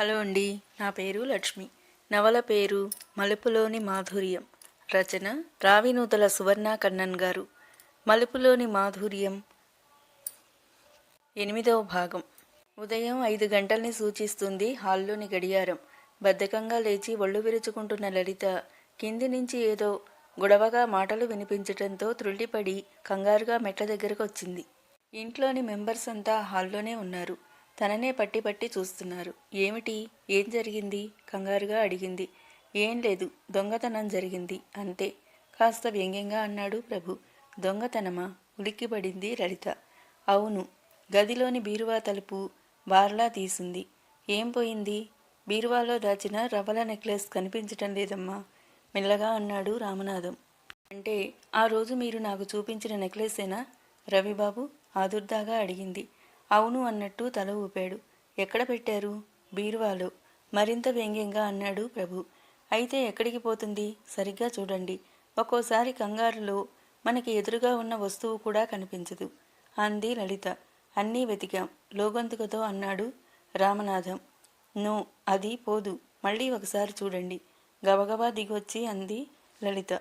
Hello అండి నా పేరు లక్ష్మి. నవల పేరు మలుపులోని మాధుర్యం. రచన రావినూతల సువర్ణ కన్నన్ గారు. మలుపులోని మాధుర్యం ఎనిమిదవ భాగం. ఉదయం ఐదు గంటల్ని సూచిస్తుంది హాల్లోని గడియారం. బద్ధకంగా లేచి ఒళ్ళు విరుచుకుంటున్న లలిత కింది నుంచి ఏదో గొడవగా మాటలు వినిపించటంతో త్రుళ్ళిపడి కంగారుగా మెట్ల దగ్గరకు వచ్చింది ఇంట్లోని మెంబర్స్ అంతా హాల్లోనే ఉన్నారు. తననే పట్టి పట్టి చూస్తున్నారు. ఏమిటి? ఏం జరిగింది? కంగారుగా అడిగింది. ఏం లేదు. దొంగతనం జరిగింది. అంతే. కాస్త వ్యంగ్యంగా అన్నాడు ప్రభు. దొంగతనమా? ఉలిక్కిపడింది లలిత. అవును. గదిలోని బీరువా తలుపు బార్లా తీసింది. ఏం పోయింది? బీరువాలో దాచిన రవ్వల నెక్లెస్ కనిపించటం లేదమ్మా మెల్లగా అన్నాడు రామనాథం. అంటే ఆ రోజు మీరు నాకు చూపించిన నెక్లెసేనా? రవిబాబు ఆదుర్దాగా అడిగింది. అవును అన్నట్టు తల ఊపాడు. ఎక్కడ పెట్టారు? బీరువాలో. మరింత వ్యంగ్యంగా అన్నాడు ప్రభు. అయితే ఎక్కడికి పోతుంది? సరిగ్గా చూడండి. ఒక్కోసారి కంగారులో మనకి ఎదురుగా ఉన్న వస్తువు కూడా కనిపించదు. అంది లలిత. అన్నీ వెతికాం. లోగొంతుకతో అన్నాడు రామనాథం. నో అది పోదు. మళ్ళీ ఒకసారి చూడండి. గబగబా దిగొచ్చి అంది లలిత.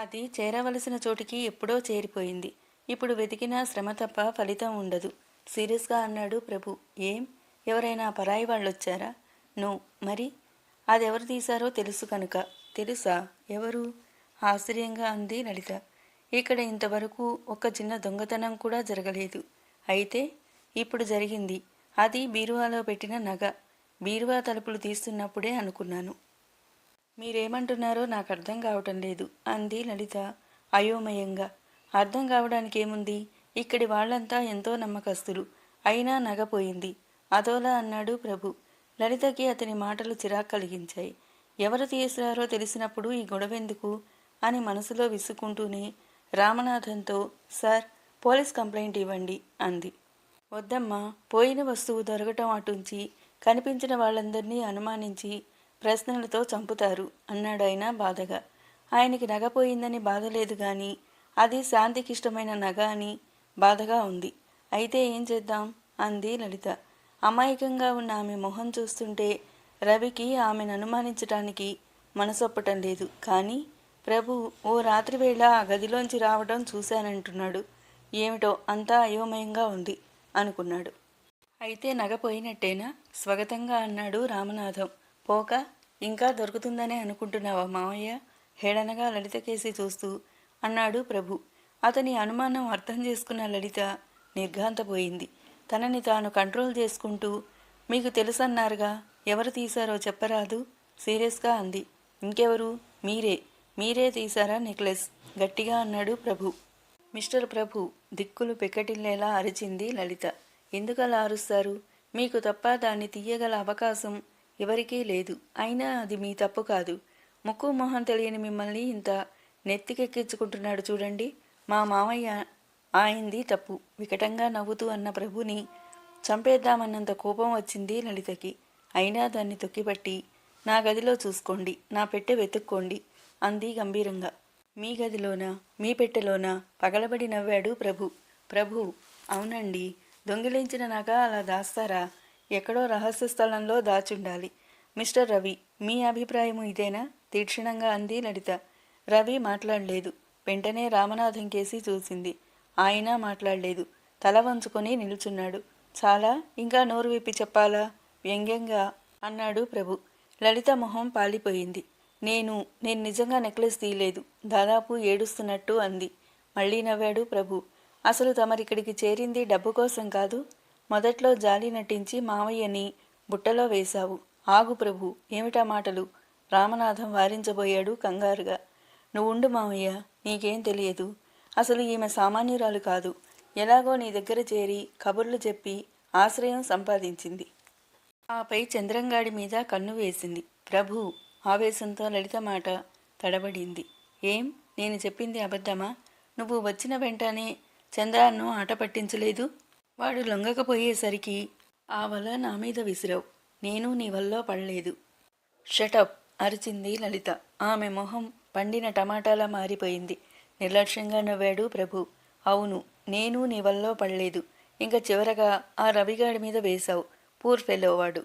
అది చేరవలసిన చోటికి ఎప్పుడో చేరిపోయింది. ఇప్పుడు వెతికినా శ్రమ తప్ప ఫలితం ఉండదు. సీరియస్గా అన్నాడు ప్రభు. ఏం? ఎవరైనా పరాయి వాళ్ళు వచ్చారా నో. మరి? అదెవరు తీశారో తెలుసు కనుక. తెలుసా? ఎవరు? ఆశ్చర్యంగా అంది లలిత. ఇక్కడ ఇంతవరకు ఒక చిన్న దొంగతనం కూడా జరగలేదు. అయితే ఇప్పుడు జరిగింది. అది బీరువాలో పెట్టిన నగ. బీరువా తలుపులు తీస్తున్నప్పుడే అనుకున్నాను. మీరేమంటున్నారో నాకు అర్థం కావటం లేదు అంది లలిత అయోమయంగా. అర్థం కావడానికి ఏముంది ఇక్కడి వాళ్ళంతా ఎంతో నమ్మకస్తులు. అయినా నగపోయింది. అదోలా అన్నాడు ప్రభు. లలితకి అతని మాటలు చిరాకు కలిగించాయి. ఎవరు తీసారో తెలిసినప్పుడు ఈ గొడవెందుకు? అని మనసులో విసుక్కుంటూనే రామనాథంతో సార్ పోలీస్ కంప్లైంట్ ఇవ్వండి అంది. వద్దమ్మా పోయిన వస్తువు దొరకటం అటుంచి కనిపించిన వాళ్ళందరినీ అనుమానించి ప్రశ్నలతో చంపుతారు అన్నాడాయన బాధగా. ఆయనకి నగపోయిందని బాధలేదు బాధ లేదు గాని అది శాంతికిష్టమైన నగ అని బాధగా ఉంది. అయితే ఏం చేద్దాం? అంది లలిత. అమాయకంగా ఉన్న ఆమె మొహం చూస్తుంటే రవికి ఆమెను అనుమానించటానికి మనసొప్పటం లేదు. కానీ ప్రభు ఓ రాత్రి వేళ ఆ గదిలోంచి రావడం చూశానంటున్నాడు. ఏమిటో అంతా అయోమయంగా ఉంది అనుకున్నాడు. అయితే నగపోయినట్టేనా స్వాగతంగా స్వగతంగా అన్నాడు రామనాథం. పోక ఇంకా దొరుకుతుందనే అనుకుంటున్నావా మావయ్య? హేళనగా లలిత కేసి చూస్తూ అన్నాడు ప్రభు. అతని అనుమానం అర్థం చేసుకున్న లలిత నిర్ఘాంతపోయింది. తనని తాను కంట్రోల్ చేసుకుంటూ మీకు తెలుసన్నారుగా ఎవరు తీశారో చెప్పరాదు? సీరియస్గా అంది. ఇంకెవరు? మీరే. మీరే తీశారా నెక్లెస్? గట్టిగా అన్నాడు ప్రభు. మిస్టర్ ప్రభు దిక్కులు పెక్కటిల్లేలా అరిచింది లలిత. ఎందుకలా అరుస్తారు? మీకు తప్ప దాన్ని తీయగల అవకాశం ఎవరికీ లేదు. అయినా అది మీ తప్పు కాదు. ముక్కు మొహం తెలియని మిమ్మల్ని ఇంత నెత్తికెక్కించుకుంటున్నాడు చూడండి. మా మామయ్య ఆయింది తప్పు. వికటంగా నవ్వుతూ అన్న ప్రభుని చంపేద్దామన్నంత కోపం వచ్చింది లలితకి. అయినా దాన్ని తొక్కిపట్టి నా గదిలో చూసుకోండి నా పెట్టె వెతుక్కోండి అంది గంభీరంగా. మీ గదిలోనా మీ పెట్టెలోనా? పగలబడి నవ్వాడు ప్రభు. ప్రభు అవునండి. దొంగిలించిన నగ అలా దాస్తారా? ఎక్కడో రహస్య స్థలంలో దాచుండాలి. మిస్టర్ రవి మీ అభిప్రాయం ఇదేనా? తీక్షణంగా అంది లలిత. రవి మాట్లాడలేదు. వెంటనే రామనాథం కేసి చూసింది. ఆయన మాట్లాడలేదు. తల వంచుకొని నిల్చున్నాడు. చాలా? ఇంకా నోరు విప్పి చెప్పాలా? వ్యంగ్యంగా? అన్నాడు ప్రభు. లలిత మొహం పాలిపోయింది. నేను నేను నిజంగా నెక్లెస్ తీయలేదు. దాదాపు ఏడుస్తున్నట్టు అంది. మళ్ళీ నవ్వాడు ప్రభు. అసలు తమరిక్కడికి చేరింది డబ్బు కోసం కాదు. మొదట్లో జాలి నటించి మావయ్యని బుట్టలో వేశావు. ఆగు ప్రభు. ఏమిటా మాటలు? రామనాథం వారించబోయాడు కంగారుగా. నువ్వుండు మావయ్య నీకేం తెలియదు. అసలు ఈమె సామాన్యురాలు కాదు. ఎలాగో నీ దగ్గర చేరి కబుర్లు చెప్పి ఆశ్రయం సంపాదించింది. ఆపై చంద్రంగాడి మీద కన్ను వేసింది. ప్రభు! ఆవేశంతో లలిత మాట తడబడింది. ఏం? నేను చెప్పింది అబద్ధమా? నువ్వు వచ్చిన వెంటనే చంద్రాన్ని ఆట పట్టించలేదు? వాడు లొంగకపోయేసరికి ఆ వల నా మీద విసిరావు. నేను నీ వల్ల పడలేదు. షటప్! అరిచింది లలిత. ఆమె మొహం పండిన టమాటాలా మారిపోయింది. నిర్లక్ష్యంగా నవ్వాడు ప్రభు. అవును నేను నీ వల్ల పడలేదు. ఇంకా చివరగా ఆ రవిగాడి మీద వేశావు. పూర్ ఫెలోవాడు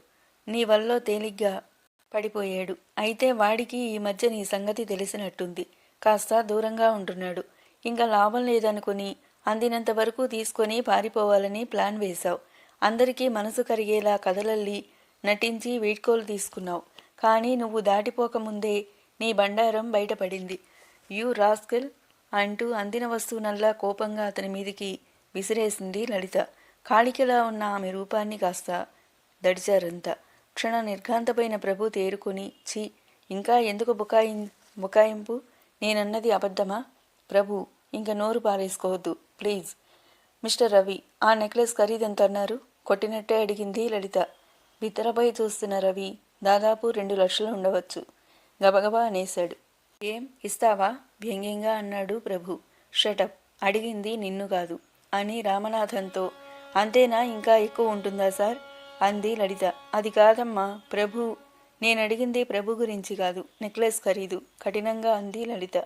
నీ వల్ల తేలిగ్గా పడిపోయాడు. అయితే వాడికి ఈ మధ్య నీ సంగతి తెలిసినట్టుంది. కాస్త దూరంగా ఉంటున్నాడు. ఇంకా లాభం లేదనుకుని అందినంత వరకు తీసుకొని పారిపోవాలని ప్లాన్ వేశావు. అందరికీ మనసు కరిగేలా కథలల్లి నటించి వీడ్కోలు తీసుకున్నావు. కానీ నువ్వు దాటిపోకముందే నీ బండారం బయటపడింది. యూ రాస్కెల్ అంటూ అందిన వస్తువునల్లా కోపంగా అతని మీదికి విసిరేసింది లలిత. కాళికలా ఉన్న ఆమె రూపాన్ని కాస్త దడిచారంతా. క్షణ నిర్ఘాంతపైన ప్రభు తేరుకొని ఛీ ఇంకా ఎందుకు బుకాయి బుకాయింపు? నేనన్నది అబద్ధమా? ప్రభు ఇంక నోరు పారేసుకోవద్దు ప్లీజ్. మిస్టర్ రవి ఆ నెక్లెస్ ఖరీదెంత అన్నారు కొట్టినట్టే అడిగింది లలిత. బిత్తరపై చూస్తున్న రవి దాదాపు రెండు లక్షలు ఉండవచ్చు. గబగబా అనేశాడు. ఏం? ఇస్తావా? వ్యంగ్యంగా అన్నాడు ప్రభు. షటప్ అడిగింది నిన్ను కాదు అని రామనాథంతో. అంతేనా? ఇంకా ఎక్కువ ఉంటుందా సార్? అంది లలిత. అది కాదమ్మా. ప్రభు నేను అడిగింది ప్రభు గురించి కాదు. నెక్లెస్ ఖరీదు. కఠినంగా అంది లలిత.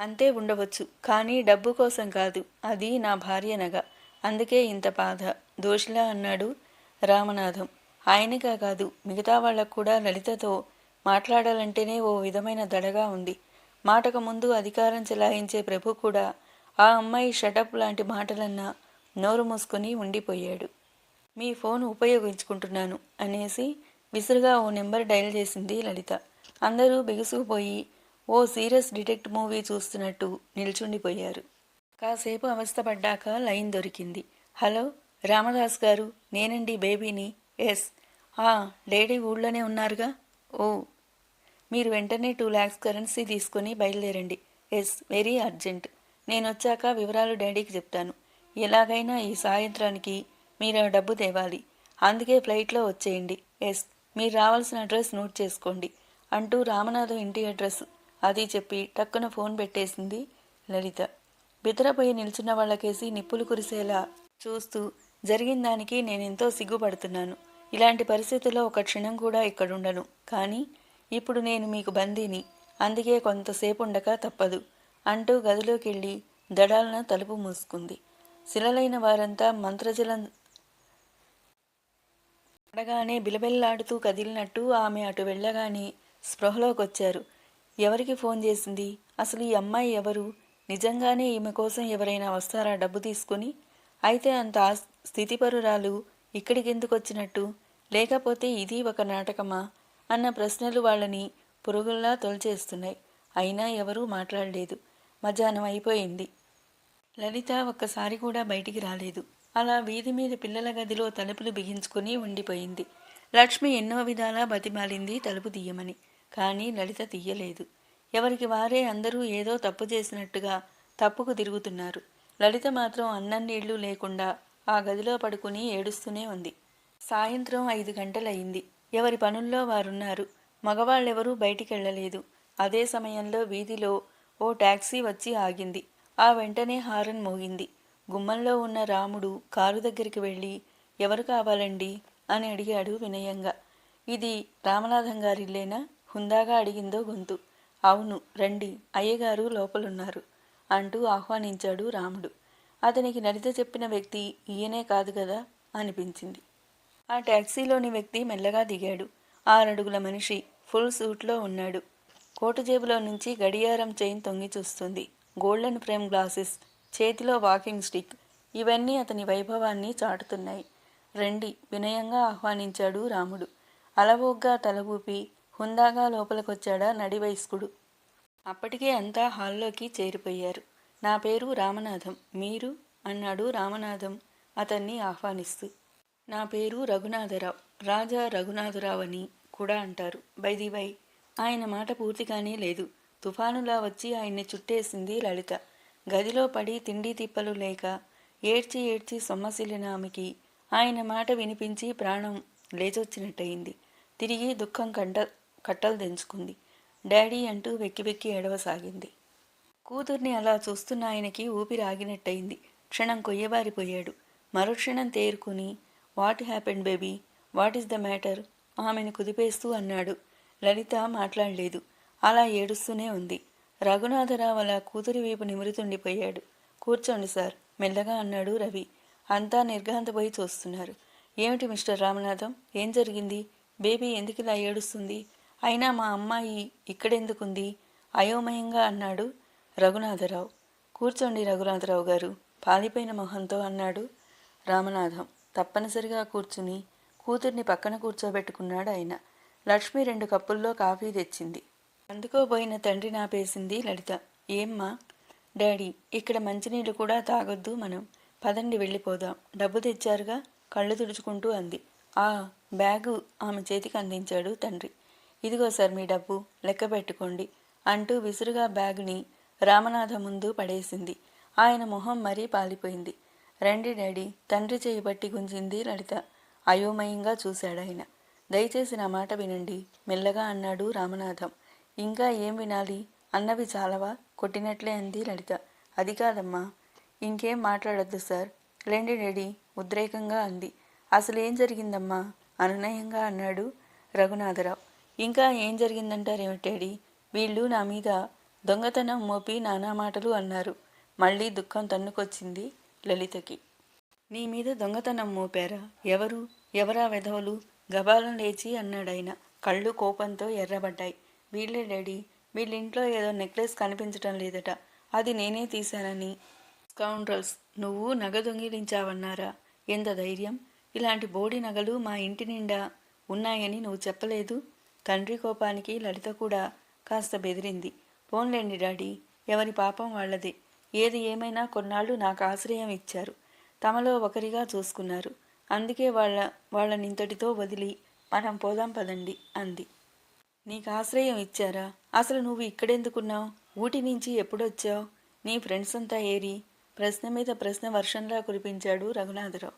అంతే ఉండవచ్చు. కానీ డబ్బు కోసం కాదు. అది నా భార్య నగ. అందుకే ఇంత బాధ. దోషిలా అన్నాడు రామనాథం. ఆయనగా కాదు. మిగతా వాళ్ళకు కూడా లలితతో మాట్లాడాలంటేనే ఓ విధమైన దడగా ఉంది. మాటకు ముందు అధికారం చెలాయించే ప్రభు కూడా ఆ అమ్మాయి షటప్ లాంటి మాటలన్నా నోరు మూసుకొని ఉండిపోయాడు. మీ ఫోన్ ఉపయోగించుకుంటున్నాను అనేసి విసురుగా ఓ నెంబర్ డయల్ చేసింది లలిత. అందరూ బిగుసుకుపోయి ఓ సీరియస్ డిటెక్ట్ మూవీ చూస్తున్నట్టు నిల్చుండిపోయారు. కాసేపు అవస్థపడ్డాక లైన్ దొరికింది. హలో రామదాస్ గారు నేనండి బేబీని. ఎస్. ఆ డేడీ ఊళ్ళోనే ఉన్నారుగా? ఓ మీరు వెంటనే టూ ల్యాక్స్ కరెన్సీ తీసుకొని బయలుదేరండి. ఎస్ వెరీ అర్జెంట్ నేను వచ్చాక వివరాలు డాడీకి చెప్తాను. ఎలాగైనా ఈ సాయంత్రానికి మీరు ఆ డబ్బు తేవాలి. అందుకే ఫ్లైట్లో వచ్చేయండి. ఎస్ మీరు రావాల్సిన అడ్రస్ నోట్ చేసుకోండి. అంటూ రామనాథం ఇంటి అడ్రస్ అది చెప్పి టక్కున ఫోన్ పెట్టేసింది లలిత. బితరపోయి నిల్చున్న వాళ్ళకేసి నిప్పులు కురిసేలా చూస్తూ జరిగిన దానికి నేనెంతో సిగ్గుపడుతున్నాను. ఇలాంటి పరిస్థితుల్లో ఒక క్షణం కూడా ఇక్కడుండను. కానీ ఇప్పుడు నేను మీకు బందీని అందుకే కొంతసేపు ఉండక తప్పదు అంటూ గదిలోకి వెళ్ళి దడాలన తలుపు మూసుకుంది. శిలలైన వారంతా మంత్రజలం అడగానే బిలబెల్లాడుతూ కదిలినట్టు ఆమె అటు వెళ్ళగానే స్పృహలోకి వచ్చారు ఎవరికి ఫోన్ చేసింది? అసలు ఈ అమ్మాయి ఎవరు? నిజంగానే ఈమె కోసం ఎవరైనా వస్తారా డబ్బు తీసుకుని? అయితే అంత స్థితిపరురాలు ఇక్కడికి ఎందుకు వచ్చినట్టు లేకపోతే ఇది ఒక నాటకమా? అన్న ప్రశ్నలు వాళ్ళని పురుగుల్లా తొలిచేస్తున్నాయి. అయినా ఎవరూ మాట్లాడలేదు. మధ్యాహ్నం అయిపోయింది. లలిత ఒక్కసారి కూడా బయటికి రాలేదు. అలా వీధి మీద పిల్లల గదిలో తలుపులు బిగించుకుని ఉండిపోయింది. లక్ష్మి ఎన్నో విధాలా బతిమాలింది తలుపు తీయమని. కానీ లలిత తీయలేదు. ఎవరికి వారే అందరూ ఏదో తప్పు చేసినట్టుగా తప్పుకు తిరుగుతున్నారు. లలిత మాత్రం అన్నం నీళ్ళు లేకుండా ఆ గదిలో పడుకుని ఏడుస్తూనే ఉంది. సాయంత్రం ఐదు గంటలయింది. ఎవరి పనుల్లో వారున్నారు. మగవాళ్ళెవరూ బయటికెళ్ళలేదు. అదే సమయంలో వీధిలో ఓ టాక్సీ వచ్చి ఆగింది. ఆ వెంటనే హారన్ మోగింది. గుమ్మంలో ఉన్న రాముడు కారు దగ్గరికి వెళ్ళి ఎవరు కావాలండి? అని అడిగాడు వినయంగా. ఇది రామనాథం గారిల్లేనా? హుందాగా అడిగిందో గొంతు. అవును రండి అయ్యగారు లోపలున్నారు అంటూ ఆహ్వానించాడు రాముడు. అతనికి నడిత చెప్పిన వ్యక్తి ఈయనే కాదు కదా? అనిపించింది. ఆ టాక్సీలోని వ్యక్తి మెల్లగా దిగాడు. ఆరడుగుల మనిషి ఫుల్ సూట్లో ఉన్నాడు. కోటు జేబులో నుంచి గడియారం చైన్ తొంగి చూస్తుంది. గోల్డెన్ ఫ్రేమ్ గ్లాసెస్ చేతిలో వాకింగ్ స్టిక్ ఇవన్నీ అతని వైభవాన్ని చాటుతున్నాయి. రండి వినయంగా ఆహ్వానించాడు రాముడు. అలవోగ్గా తల ఊపి హుందాగా లోపలికొచ్చాడా నడివయస్కుడు. అప్పటికే అంతా హాల్లోకి చేరిపోయారు. నా పేరు రామనాథం మీరు? అన్నాడు రామనాథం అతన్ని ఆహ్వానిస్తూ. నా పేరు రఘునాథరావు. రాజా రఘునాథరావు అని కూడా అంటారు. బైదివై ఆయన మాట పూర్తిగానే లేదు. తుఫానులా వచ్చి ఆయన్ని చుట్టేసింది లలిత. గదిలో పడి తిండి తిప్పలు లేక ఏడ్చి ఏడ్చి సొమ్మసిల్లిన ఆమెకి ఆయన మాట వినిపించి ప్రాణం లేచొచ్చినట్టయింది. తిరిగి దుఃఖం కంట కట్టలు తెంచుకుంది. డాడీ అంటూ వెక్కి వెక్కి ఎడవసాగింది కూతుర్ని అలా చూస్తున్న ఆయనకి ఊపిరి ఆగినట్టయింది క్షణం కొయ్యబారిపోయాడు. మరుక్షణం తేరుకుని what happened baby? What is the matter? ఆమెను కుదిపేస్తూ అన్నాడు. లలిత మాట్లాడలేదు. అలా ఏడుస్తూనే ఉంది. రఘునాథరావు అలా కూతురి వైపు నిమురుతుండిపోయాడు. కూర్చోండి సార్ మెల్లగా అన్నాడు రవి. అంతా నిర్ఘాంతపోయి చూస్తున్నారు. ఏమిటి మిస్టర్ రామనాథం? ఏం జరిగింది? బేబీ ఎందుకు ఇలా ఏడుస్తుంది? అయినా మా అమ్మాయి ఇక్కడెందుకుంది? అయోమయంగా అన్నాడు రఘునాథరావు. కూర్చోండి రఘునాథరావు గారు పాలిపోయిన మొహంతో అన్నాడు రామనాథం. తప్పనిసరిగా కూర్చుని కూతుర్ని పక్కన కూర్చోబెట్టుకున్నాడు ఆయన. లక్ష్మి రెండు కప్పుల్లో కాఫీ తెచ్చింది. అందుకోబోయిన తండ్రి నాపేసింది లలిత. ఏమ్మా? డాడీ ఇక్కడ మంచినీళ్ళు కూడా తాగొద్దు మనం. పదండి వెళ్ళిపోదాం. డబ్బు తెచ్చారుగా? కళ్ళు తుడుచుకుంటూ అంది. ఆ బ్యాగు ఆమె చేతికి అందించాడు తండ్రి. ఇదిగో సార్ మీ డబ్బు లెక్క పెట్టుకోండి అంటూ విసురుగా బ్యాగుని రామనాథ ముందు పడేసింది. ఆయన మొహం మరీ పాలిపోయింది. రండి డాడీ తండ్రి చేయబట్టి గుంజింది లలిత. అయోమయంగా చూశాడాయన దయచేసి నా మాట వినండి మెల్లగా అన్నాడు రామనాథం. ఇంకా ఏం వినాలి? అన్నవి చాలవా? కొట్టినట్లే అంది లలిత. అది కాదమ్మా. ఇంకేం మాట్లాడొద్దు సార్. రండి డాడీ ఉద్రేకంగా అంది. అసలు ఏం జరిగిందమ్మా? అనునయంగా అన్నాడు రఘునాథరావు. ఇంకా ఏం జరిగిందంటారేమిటి డాడీ? వీళ్ళు నా మీద దొంగతనం మోపి నానా మాటలు అన్నారు. మళ్ళీ దుఃఖం తన్నుకొచ్చింది. లలితకి. నీ మీద దొంగతనం మోపారా? ఎవరు? ఎవరా వెధవలు? గబాలం లేచి అన్నాడాయన. కళ్ళు కోపంతో ఎర్రబడ్డాయి. వీళ్ళే డాడీ వీళ్ళింట్లో ఏదో నెక్లెస్ కనిపించటం లేదట. అది నేనే తీశానని స్కౌండ్రల్స్ నువ్వు నగ దొంగిలించావన్నారా? ఎంత ధైర్యం? ఇలాంటి బోడి నగలు మా ఇంటి నిండా ఉన్నాయని నువ్వు చెప్పలేదు? తండ్రి కోపానికి లలిత కూడా కాస్త బెదిరింది. పోన్లేండి డాడీ ఎవరి పాపం వాళ్ళదే. ఏది ఏమైనా కొన్నాళ్ళు నాకు ఆశ్రయం ఇచ్చారు. తమలో ఒకరిగా చూసుకున్నారు. అందుకే వాళ్ళ వాళ్ళనింతటితో వదిలి మనం పోదాం పదండి అంది. నీకు ఆశ్రయం ఇచ్చారా? అసలు నువ్వు ఇక్కడెందుకున్నావు? ఊటి నుంచి ఎప్పుడొచ్చావు? నీ ఫ్రెండ్స్ అంతా ఏరి? ప్రశ్న మీద ప్రశ్న వర్షంలా కురిపించాడు రఘునాథరావు.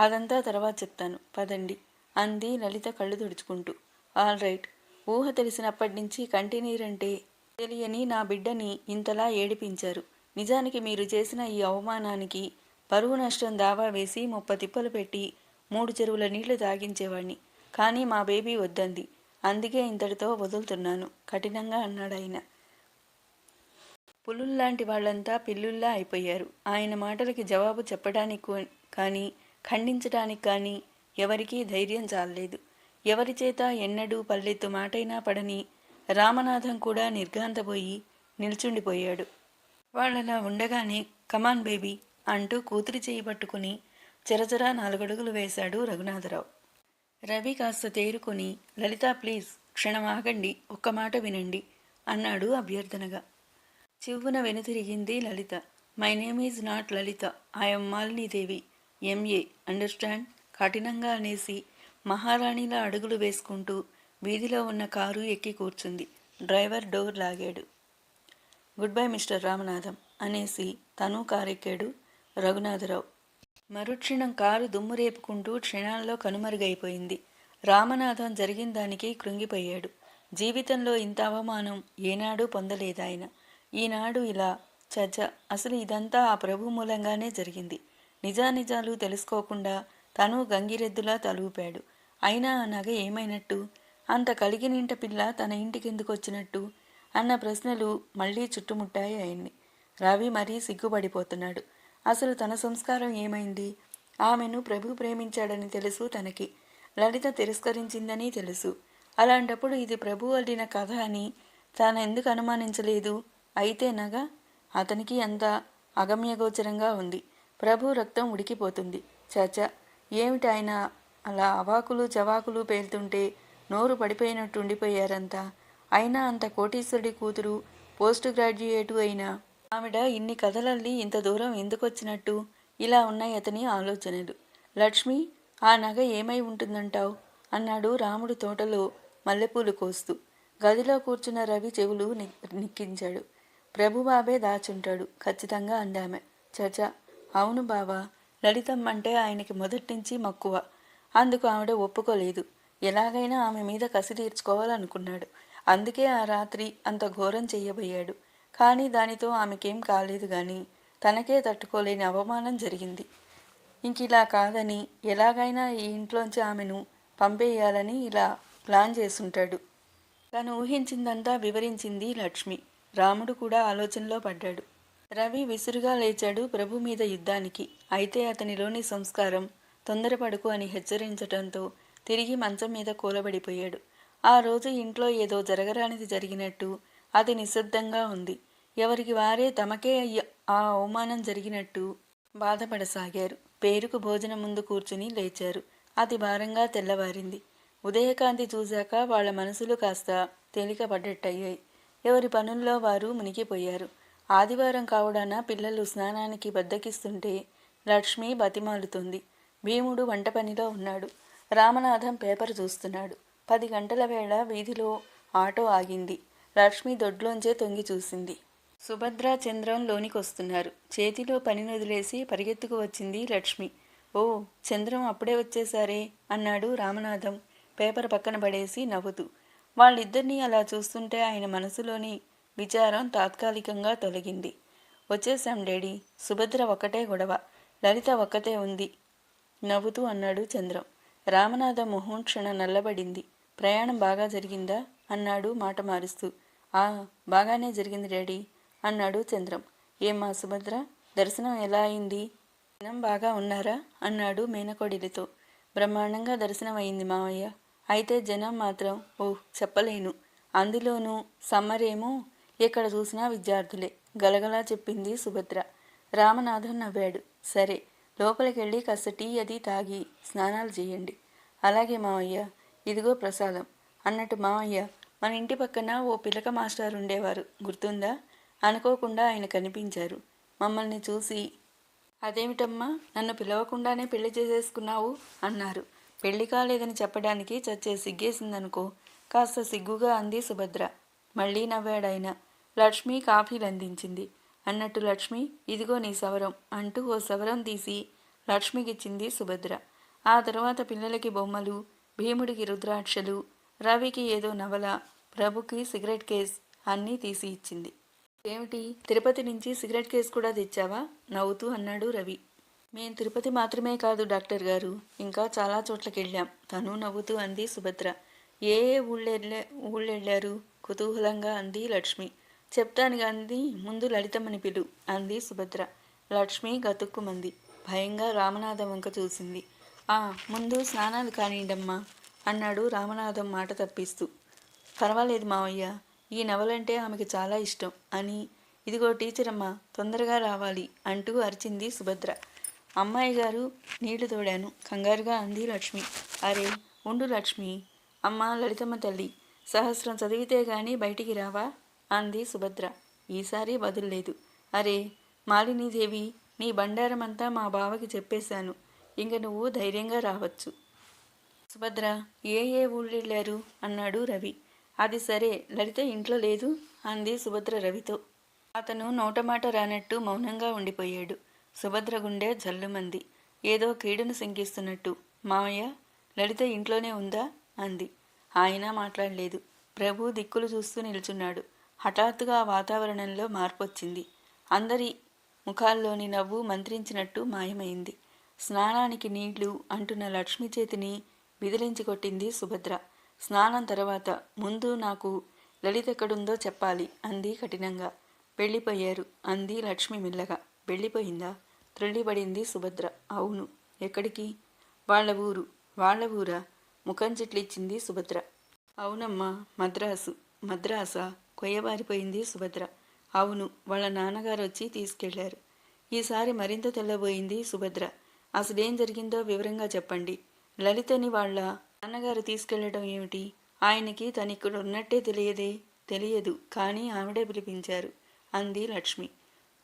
అదంతా తర్వాత చెప్తాను. పదండి అంది లలిత కళ్ళు తుడుచుకుంటూ. All right. ఊహ తెలిసినప్పటి నుంచి కంటినీరంటే తెలియని నా బిడ్డని ఇంతలా ఏడిపించారు. నిజానికి మీరు చేసిన ఈ అవమానానికి పరువు నష్టం దావా వేసి ముప్ప తిప్పలు పెట్టి మూడు చెరువుల నీళ్ళు తాగించేవాణ్ణి. కానీ మా బేబీ వద్దంది. అందుకే ఇంతటితో వదులుతున్నాను. కఠినంగా అన్నాడు ఆయన. పులుల్లాంటి వాళ్ళంతా పిల్లుల్లా అయిపోయారు. ఆయన మాటలకి జవాబు చెప్పడానికి కానీ ఖండించడానికి కానీ ఎవరికీ ధైర్యం చాలలేదు. ఎవరి చేత ఎన్నడూ పల్లెత్తు మాటైనా పడని రామనాథం కూడా నిర్ఘాంతపోయి నిల్చుండిపోయాడు. వాళ్ళలా ఉండగానే కమాన్ బేబీ అంటూ కూతురి చేయి పట్టుకుని చెరచరా నాలుగడుగులు వేశాడు రఘునాథరావు. రవి కాస్త తేరుకొని లలిత ప్లీజ్ క్షణం ఆగండి ఒక్క మాట వినండి అన్నాడు అభ్యర్థనగా. చివ్వున వెనుతిరిగింది Lalitha. My name is not Lalitha. I'm Malinidevi MA understand? కఠినంగా అనేసి మహారాణిలా అడుగులు వేసుకుంటూ వీధిలో ఉన్న కారు ఎక్కి కూర్చుంది. డ్రైవర్ డోర్ లాగాడు. గుడ్ బై మిస్టర్ రామనాథం అనేసి తను కారెక్కాడు రఘునాథరావు. మరుక్షణం కారు దుమ్ము రేపుకుంటూ క్షణాల్లో కనుమరుగైపోయింది. రామనాథం జరిగిన దానికి కృంగిపోయాడు. జీవితంలో ఇంత అవమానం ఏనాడూ పొందలేదాయన. ఈనాడు ఇలా చచ్చ అసలు ఇదంతా ఆ ప్రభు మూలంగానే జరిగింది. నిజానిజాలు తెలుసుకోకుండా తను గంగిరెద్దులా తలూపాడు. అయినా ఆ నగ ఏమైనట్టు? అంత కలిగినింట పిల్ల తన ఇంటికెందుకు వచ్చినట్టు అన్న ప్రశ్నలు మళ్ళీ చుట్టుముట్టాయి ఆయన్ని రవి మరీ సిగ్గుపడిపోతున్నాడు. అసలు తన సంస్కారం ఏమైంది? ఆమెను ప్రభు ప్రేమించాడని తెలుసు తనకి. లలిత తిరస్కరించిందని తెలుసు. అలాంటప్పుడు ఇది ప్రభు అల్లిన కథ అని తాను ఎందుకు అనుమానించలేదు? అయితే నగా అతనికి అంత అగమ్యగోచరంగా ఉంది. ప్రభు రక్తం ఉడికిపోతుంది. చాచా ఏమిటి అలా అవాకులు చవాకులు పేలుతుంటే నోరు పడిపోయినట్టు ఉండిపోయారంతా? అయినా అంత కోటీశ్వరుడి కూతురు పోస్ట్ గ్రాడ్యుయేటు అయినా ఆవిడ ఇన్ని కథలల్లి ఇంత దూరం ఎందుకొచ్చినట్టు? ఇలా ఉన్నాయి అతని ఆలోచనలు. లక్ష్మి ఆ నగ ఏమై ఉంటుందంటావు? అన్నాడు రాముడు తోటలో మల్లెపూలు కోస్తూ. గదిలో కూర్చున్న రవి చెవులు నిక్కించాడు. ప్రభుబాబే దాచుంటాడు ఖచ్చితంగా అందామె. చచా అవును బావా లలితమ్మంటే ఆయనకి మొదటి నుంచి మక్కువ. అందుకు ఆవిడ ఒప్పుకోలేదు. ఎలాగైనా ఆమె మీద కసి తీర్చుకోవాలనుకున్నాడు. అందుకే ఆ రాత్రి అంత ఘోరం చెయ్యబోయాడు కానీ దానితో ఆమెకేం కాలేదు కానీ తనకే తట్టుకోలేని అవమానం జరిగింది. ఇంక ఇలా కాదని ఎలాగైనా ఈ ఇంట్లోంచి ఆమెను పంపేయాలని ఇలా ప్లాన్ చేసుంటాడు తను ఊహించిందంతా వివరించింది లక్ష్మి. రాముడు కూడా ఆలోచనలో పడ్డాడు. రవి విసురుగా లేచాడు ప్రభు మీద యుద్ధానికి. అయితే అతనిలోని సంస్కారం తొందరపడుకు అని హెచ్చరించటంతో తిరిగి మంచం మీద కూలబడిపోయాడు. ఆ రోజు ఇంట్లో ఏదో జరగరానిది జరిగినట్టు అది నిశ్శబ్దంగా ఉంది. ఎవరికి వారే తమకే ఆ అవమానం జరిగినట్టు బాధపడసాగారు. పేరుకు భోజనం ముందు కూర్చుని లేచారు. అది భారంగా తెల్లవారింది. ఉదయకాంతి చూశాక వాళ్ళ మనసులు కాస్త తేలిక పడ్డట్టయ్యాయి ఎవరి పనుల్లో వారు మునిగిపోయారు. ఆదివారం కావడాన పిల్లలు స్నానానికి బద్దకిస్తుంటే లక్ష్మి బతిమాలుతుంది. భీముడు వంట పనిలో ఉన్నాడు. రామనాథం పేపర్ చూస్తున్నాడు. పది గంటల వేళ వీధిలో ఆటో ఆగింది. లక్ష్మి దొడ్లోంచే తొంగి చూసింది. సుభద్ర చంద్రం లోనికొస్తున్నారు. చేతిలో పని వదిలేసి పరిగెత్తుకు వచ్చింది లక్ష్మి. ఓ చంద్రం అప్పుడే వచ్చేసారే అన్నాడు రామనాథం. పేపర్ పక్కన పడేసి నవ్వుతూ. వాళ్ళిద్దరినీ అలా చూస్తుంటే ఆయన మనసులోని విచారం తాత్కాలికంగా తొలగింది. వచ్చేసాం డాడీ. సుభద్ర ఒక్కటే గొడవ. లలిత ఒక్కతే ఉంది. నవ్వుతూ అన్నాడు చంద్రం. రామనాథం మొహం క్షణ నల్లబడింది. ప్రయాణం బాగా జరిగిందా? అన్నాడు మాట మారుస్తూ. ఆ బాగానే జరిగింది డాడీ అన్నాడు చంద్రం. ఏమ్మా సుభద్ర దర్శనం ఎలా అయింది? జనం బాగా ఉన్నారా? అన్నాడు మేనకోడిలతో. బ్రహ్మాండంగా దర్శనం అయింది మావయ్య. అయితే జనం మాత్రం ఓ చెప్పలేను. అందులోనూ సమ్మరేమో ఎక్కడ చూసినా విద్యార్థులే గలగలా చెప్పింది సుభద్ర. రామనాథం నవ్వాడు. సరే లోపలికెళ్ళి కాస్త టీ అది తాగి స్నానాలు చేయండి. అలాగే మావయ్య ఇదిగో ప్రసాదం అన్నట్టు మామయ్య మన ఇంటి పక్కన ఓ పిలక మాస్టర్ ఉండేవారు గుర్తుందా? అనుకోకుండా ఆయన కనిపించారు. మమ్మల్ని చూసి అదేమిటమ్మా నన్ను పిలవకుండానే పెళ్ళి చేసేసుకున్నావు? అన్నారు. పెళ్ళి కాలేదని చెప్పడానికి చచ్చే సిగ్గేసిందనుకో కాస్త సిగ్గుగా అంది సుభద్ర. మళ్ళీ నవ్వాడాయన. లక్ష్మి కాఫీలు అందించింది అన్నట్టు లక్ష్మి ఇదిగో నీ సవరం అంటూ ఓ సవరం తీసి లక్ష్మికిచ్చింది సుభద్ర. ఆ తర్వాత పిల్లలకి బొమ్మలు భీముడికి రుద్రాక్షలు రవికి ఏదో నవల ప్రభుకి సిగరెట్ కేస్ అన్నీ తీసి ఇచ్చింది. ఏమిటి? తిరుపతి నుంచి సిగరెట్ కేస్ కూడా తెచ్చావా? నవ్వుతూ అన్నాడు రవి. మేం తిరుపతి మాత్రమే కాదు డాక్టర్ గారు. ఇంకా చాలా చోట్లకి వెళ్ళాం తను నవ్వుతూ అంది సుభద్ర. ఏ ఏ ఊళ్ళెళ్ళే ఊళ్ళెళ్ళారు? కుతూహలంగా అంది లక్ష్మి. చెప్తాను అంది ముందు లలితమ్మని పిలు అంది సుభద్ర. లక్ష్మి గతుక్కుమంది. భయంగా రామనాథం వంక చూసింది. ఆ ముందు స్నానాలు కానివ్వమ్మా అన్నాడు రామనాథం మాట తప్పిస్తూ. పర్వాలేదు మావయ్య ఈ నవలంటే ఆమెకి చాలా ఇష్టం అని. ఇదిగో టీచర్ తొందరగా రావాలి అంటూ అరిచింది సుభద్ర. అమ్మాయి గారు నీళ్ళు తోడాను. కంగారుగా అంది లక్ష్మి. అరే ఉండు లక్ష్మి. అమ్మ లలితమ్మ తల్లి సహస్రం చదివితే గాని బయటికి రావా? అంది సుభద్ర. ఈసారి బదుల్లేదు అరే మాలినీదేవి నీ బండారమంతా మా బావకి చెప్పేశాను. ఇంక నువ్వు ధైర్యంగా రావచ్చు. సుభద్ర ఏ ఏ ఊళ్ళెళ్ళారు? అన్నాడు రవి. అది సరే లలిత ఇంట్లో లేదు అంది సుభద్ర రవితో. అతను నోటమాట రానట్టు మౌనంగా ఉండిపోయాడు. సుభద్ర గుండె జల్లుమంది. ఏదో కీడును శంకిస్తున్నట్టు. మామయ్య లలిత ఇంట్లోనే ఉందా? అంది. ఆయన మాట్లాడలేదు. ప్రభు దిక్కులు చూస్తూ నిల్చున్నాడు. హఠాత్తుగా ఆ వాతావరణంలో మార్పొచ్చింది. అందరి ముఖాల్లోని నవ్వు మంత్రించినట్టు మాయమైంది. స్నానానికి నీళ్ళు అంటున్న లక్ష్మి చేతిని విదిలించి కొట్టింది సుభద్ర. స్నానం తర్వాత ముందు నాకు లలిత ఎక్కడుందో చెప్పాలి అంది కఠినంగా. వెళ్ళిపోయారు అంది లక్ష్మి మెల్లగా. వెళ్ళిపోయిందా? త్రుళ్ళిపడింది సుభద్ర. అవును. ఎక్కడికి? వాళ్ళ ఊరు. వాళ్ళ ఊరా? ముఖం చిట్లిచ్చింది సుభద్ర. అవునమ్మా మద్రాసు. మద్రాసా? కొయ్యబారిపోయింది సుభద్ర. అవును. వాళ్ళ నాన్నగారు వచ్చి తీసుకెళ్ళారు. ఈసారి మరింత తెల్లబోయింది సుభద్ర. అసలేం జరిగిందో వివరంగా చెప్పండి. లలితని వాళ్ళ నాన్నగారు తీసుకెళ్ళడం ఏమిటి? ఆయనకి తనిక్కడ ఉన్నట్టే తెలియదే? తెలియదు. కానీ ఆవిడే పిలిపించారు. అంది లక్ష్మి.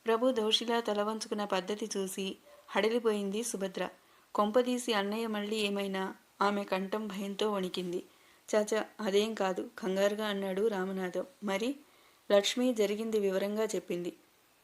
ప్రభు దోషిలా తల వంచుకున్న పద్ధతి చూసి హడలిపోయింది సుభద్ర. కొంపదీసి అన్నయ్య మళ్ళీ ఏమైనా? ఆమె కంఠం భయంతో వణికింది. చాచా అదేం కాదు. కంగారుగా అన్నాడు రామనాథం. మరి? లక్ష్మి జరిగింది వివరంగా చెప్పింది.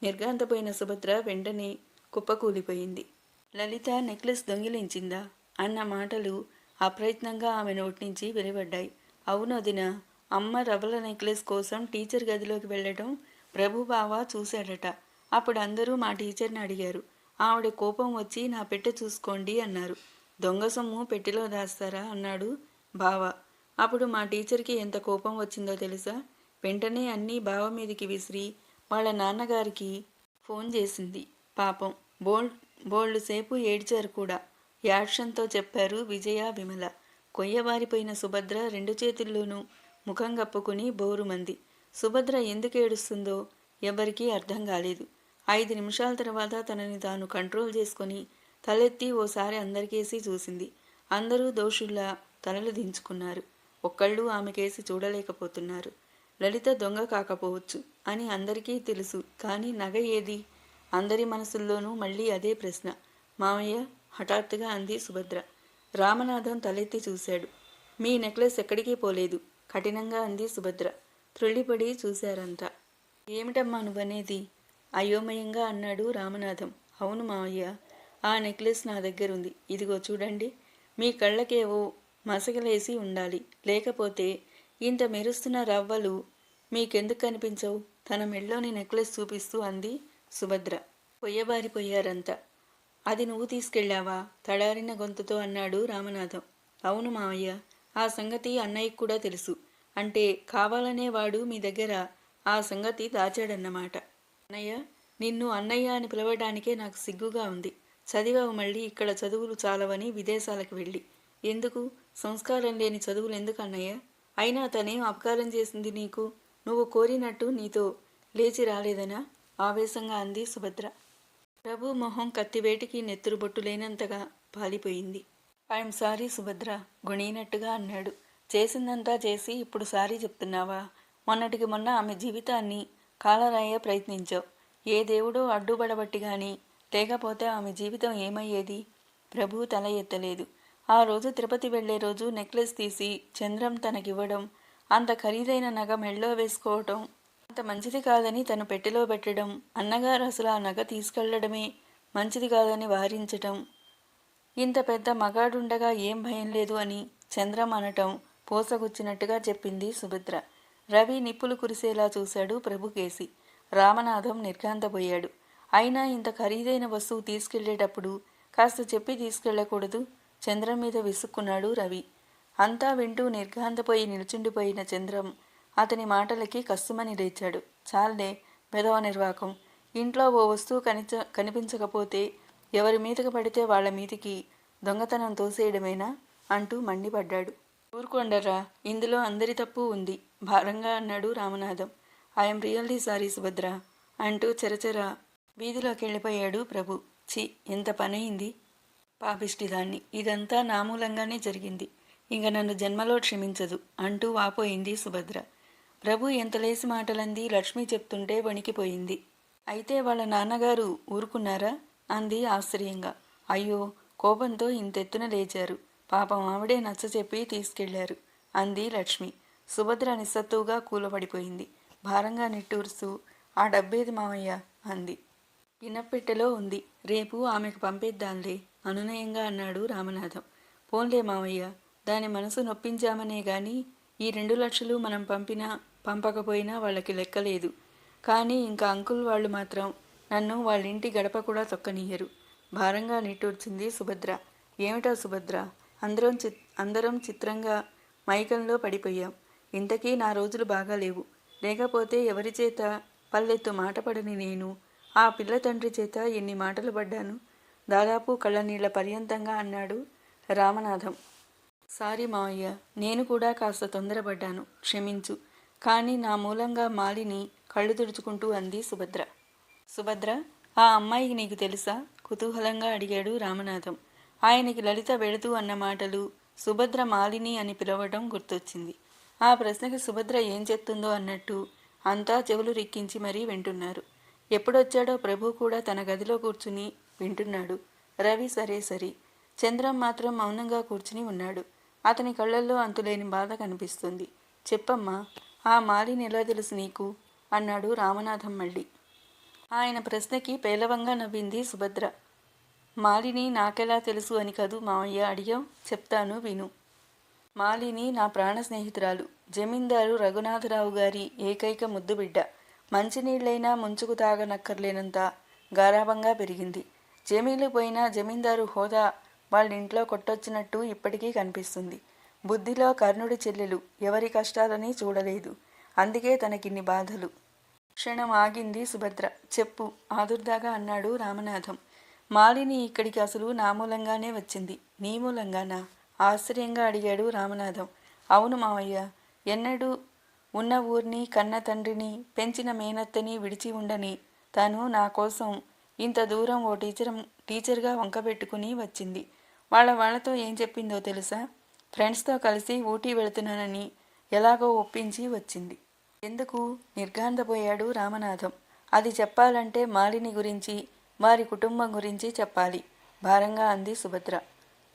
నిర్గాంతపోయిన సుభద్ర వెంటనే కుప్పకూలిపోయింది. లలిత నెక్లెస్ దొంగిలించిందా? అన్న మాటలు అప్రయత్నంగా ఆమె నోటి నుంచి వెలువడ్డాయి అవును వదిన అమ్మ రవల నెక్లెస్ కోసం టీచర్ గదిలోకి వెళ్ళడం ప్రభుబావ చూశాడట. అప్పుడు అందరూ మా టీచర్ని అడిగారు. ఆవిడ కోపం వచ్చి నా పెట్టె చూసుకోండి అన్నారు. దొంగ సొమ్ము పెట్టెలో దాస్తారా? అన్నాడు బావ. అప్పుడు మా టీచర్కి ఎంత కోపం వచ్చిందో తెలుసా? వెంటనే అన్నీ బావ మీదికి విసిరి వాళ్ళ నాన్నగారికి ఫోన్ చేసింది. పాపం బోల్డ్ బోల్డ్ సేపు ఏడ్చారు కూడా. యాక్షన్తో చెప్పారు విజయ విమల. కొయ్యబారిపోయిన సుభద్ర రెండు చేతుల్లోనూ ముఖం కప్పుకుని బోరుమంది సుభద్ర ఎందుకు ఏడుస్తుందో ఎవరికీ అర్థం కాలేదు. ఐదు నిమిషాల తర్వాత తనని తాను కంట్రోల్ చేసుకొని తలెత్తి ఓసారి అందరికేసి చూసింది. అందరూ దోషుల్లా తలలు దించుకున్నారు. ఒక్కళ్ళు ఆమెకేసి చూడలేకపోతున్నారు. లలిత దొంగ కాకపోవచ్చు అని అందరికీ తెలుసు కానీ నగ ఏది? అందరి మనసుల్లోనూ మళ్ళీ అదే ప్రశ్న. మామయ్య హఠాత్తుగా అంది సుభద్ర. రామనాథం తలెత్తి చూశాడు. మీ నెక్లెస్ ఎక్కడికి పోలేదు? కఠినంగా అంది సుభద్ర. త్రుళ్ళిపడి చూశారంతా ఏమిటమ్మా నువ్వనేది? అయోమయంగా అన్నాడు రామనాథం. అవును మావయ్య ఆ నెక్లెస్ నా దగ్గరుంది. ఇదిగో చూడండి. మీ కళ్ళకేవో మసకలేసి ఉండాలి. లేకపోతే ఇంత మెరుస్తున్న రవ్వలు మీకెందుకు కనిపించవు? తన మెళ్ళోని నెక్లెస్ చూపిస్తూ అంది సుభద్ర. పొయ్యబారిపోయారంతా. అది నువ్వు తీసుకెళ్ళావా? తడారిన గొంతుతో అన్నాడు రామనాథం. అవును మావయ్య. ఆ సంగతి అన్నయ్యకు కూడా తెలుసు. అంటే కావాలనే వాడు మీ దగ్గర. ఆ సంగతి దాచాడన్నమాట. అన్నయ్య నిన్ను అన్నయ్య అని పిలవడానికే నాకు సిగ్గుగా ఉంది. చదివావు మళ్ళీ ఇక్కడ చదువులు చాలవని విదేశాలకు వెళ్ళి. ఎందుకు? సంస్కారం లేని చదువులు ఎందుకు అన్నయ్య? అయినా తనేం అపకారం చేసింది నీకు? నువ్వు కోరినట్టు నీతో లేచి రాలేదనా? ఆవేశంగా అంది సుభద్ర. ప్రభు మొహం కత్తివేటికి నెత్తురు బొట్టు లేనంతగా పాలిపోయింది. ఐఎమ్ సారీ సుభద్ర గుణీనట్టుగా అన్నాడు. చేసిందంతా చేసి ఇప్పుడు సారీ చెప్తున్నావా? మొన్నటికి మొన్న ఆమె జీవితాన్ని కాలరాయ ప్రయత్నించావు. ఏ దేవుడో అడ్డుపడబట్టి గాని లేకపోతే ఆమె జీవితం ఏమయ్యేది? ప్రభు తల ఎత్తలేదు. ఆ రోజు తిరుపతి వెళ్ళే రోజు నెక్లెస్ తీసి చంద్రం తనకివ్వడం అంత ఖరీదైన నగ మెళ్ళో వేసుకోవటం అంత మంచిది కాదని తను పెట్టెలో పెట్టడం అన్నగారు అసలు ఆ నగ తీసుకెళ్ళడమే మంచిది కాదని వారించటం. ఇంత పెద్ద మగాడుండగా ఏం భయం లేదు అని చంద్రం అనటం పోసగుచ్చినట్టుగా చెప్పింది సుభద్ర. రవి నిప్పులు కురిసేలా చూశాడు ప్రభుకేసి రామనాథం నిర్ఘాంతపోయాడు. అయినా ఇంత ఖరీదైన వస్తువు తీసుకెళ్ళేటప్పుడు కాస్త చెప్పి తీసుకెళ్ళకూడదు చంద్రం మీద విసుక్కున్నాడు రవి. అంతా వింటూ నిర్ఘాంతపోయి నిల్చుండిపోయిన చంద్రం అతని మాటలకి కస్సుమని లేచాడు. చాలే పెదవ నిర్వాకం. ఇంట్లో ఓ వస్తువు కనిచ కనిపించకపోతే ఎవరి మీదకి పడితే వాళ్ళ మీదికి దొంగతనం తోసేయడమేనా? అంటూ మండిపడ్డాడు. ఊరుకోండరా ఇందులో అందరి తప్పు ఉంది. భారంగా అన్నాడు Ramanatham. I'm really sorry Subhadra అంటూ చెరచెర వీధిలోకి వెళ్ళిపోయాడు ప్రభు. చి ఎంత పనయింది? పాపిష్టిదాన్ని ఇదంతా నామూలంగానే జరిగింది. ఇంక నన్ను జన్మలో క్షమించదు అంటూ వాపోయింది సుభద్ర. ప్రభు ఎంత లేసి మాటలంది లక్ష్మి చెప్తుంటే వణికిపోయింది. అయితే వాళ్ళ నాన్నగారు ఊరుకున్నారా? అంది ఆశ్చర్యంగా. అయ్యో కోపంతో ఇంతెత్తున లేచారు. పాపం ఆవిడే నచ్చ చెప్పి తీసుకెళ్ళారు అంది లక్ష్మి. సుభద్ర నిస్సత్తుగా కూలపడిపోయింది. భారంగా నిట్టూరుస్తూ ఆ డబ్బేది మామయ్య అంది. గిన్నెపెట్టెలో ఉంది. రేపు ఆమెకు పంపేద్దాంలే అనునయంగా అన్నాడు రామనాథం. పోన్లే మామయ్య దాని మనసు నొప్పించామనే గాని ఈ రెండు లక్షలు మనం పంపినా పంపకపోయినా వాళ్ళకి లెక్కలేదు. కానీ ఇంకా అంకుల్ వాళ్ళు మాత్రం నన్ను వాళ్ళ ఇంటి గడప కూడా తొక్కనీయరు. భారంగా నిట్టూర్చింది సుభద్ర. ఏమిటా సుభద్ర? అందరం చి అందరం చిత్రంగా మైకంలో పడిపోయాం. ఇంతకీ నా రోజులు బాగాలేవు లేకపోతే ఎవరి చేత పల్లెత్తు మాట పడని నేను ఆ పిల్ల తండ్రి చేత ఎన్ని మాటలు పడ్డాను? దాదాపు కళ్ళనీళ్ళ పర్యంతంగా అన్నాడు రామనాథం. సారీ మావయ్య నేను కూడా కాస్త తొందరపడ్డాను. క్షమించు. కానీ నా మూలంగా మాలిని కళ్ళు తుడుచుకుంటూ అంది సుభద్ర. సుభద్ర ఆ అమ్మాయికి నీకు తెలుసా? కుతూహలంగా అడిగాడు రామనాథం. ఆయనకి లలిత వెళుతూ అన్న మాటలు సుభద్ర మాలిని అని పిలవడం గుర్తొచ్చింది. ఆ ప్రశ్నకి సుభద్ర ఏం చెప్తుందో అన్నట్టు అంతా చెవులు రిక్కించి మరీ వింటున్నారు. ఎప్పుడొచ్చాడో ప్రభు కూడా తన గదిలో కూర్చుని వింటున్నాడు. రవి సరే సరి. చంద్రం మాత్రం మౌనంగా కూర్చుని ఉన్నాడు. అతని కళ్ళల్లో అంతులేని బాధ కనిపిస్తుంది. చెప్పమ్మా ఆ మాలిని ఎలా తెలుసు నీకు? అన్నాడు రామనాథం మళ్ళీ. ఆయన ప్రశ్నకి పేలవంగా నవ్వింది సుభద్ర. మాలిని నాకెలా తెలుసు అని కదూ మావయ్య అడిగావు? చెప్తాను విను. మాలిని నా ప్రాణ స్నేహితురాలు. జమీందారు రఘునాథరావు గారి ఏకైక ముద్దుబిడ్డ మంచినీళ్ళైనా ముంచుకు తాగనక్కర్లేనంత గారాభంగా పెరిగింది. జమీలు పోయినా జమీందారు హోదా వాళ్ళ ఇంట్లో కొట్టొచ్చినట్టు ఇప్పటికీ కనిపిస్తుంది. బుద్ధిలో కర్ణుడి చెల్లెలు ఎవరి కష్టాలని చూడలేదు. అందుకే తనకిన్ని బాధలు. క్షణం ఆగింది సుభద్ర. చెప్పు ఆదుర్దాగా అన్నాడు రామనాథం. మాలిని ఇక్కడికి అసలు నా మూలంగానే వచ్చింది. నీ మూలంగానా? ఆశ్చర్యంగా అడిగాడు రామనాథం. అవును మావయ్య. ఎన్నడూ ఉన్న ఊరిని కన్న తండ్రిని పెంచిన మేనత్తని విడిచి ఉండని తను నా కోసం ఇంత దూరం ఓ టీచర్ టీచర్గా వంకబెట్టుకుని వచ్చింది. వాళ్ళ వాళ్ళతో ఏం చెప్పిందో తెలుసా? ఫ్రెండ్స్తో కలిసి ఊటీ వెళుతున్నానని ఎలాగో ఒప్పించి వచ్చింది. ఎందుకు? నిర్గాంధపోయాడు రామనాథం. అది చెప్పాలంటే మాలిని గురించి వారి కుటుంబం గురించి చెప్పాలి. భారంగా అంది సుభద్ర.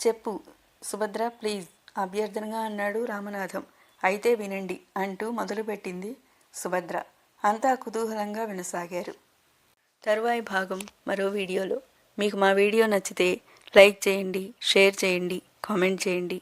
చెప్పు. సుభద్ర ప్లీజ్. అభ్యర్థనగా అన్నాడు రామనాథం. అయితే వినండి అంటూ మొదలుపెట్టింది సుభద్ర. అంతా కుతూహలంగా వినసాగారు. తరువాయి భాగం మరో వీడియోలో. మీకు మా వీడియో నచ్చితే లైక్ చేయండి షేర్ చేయండి కామెంట్ చేయండి.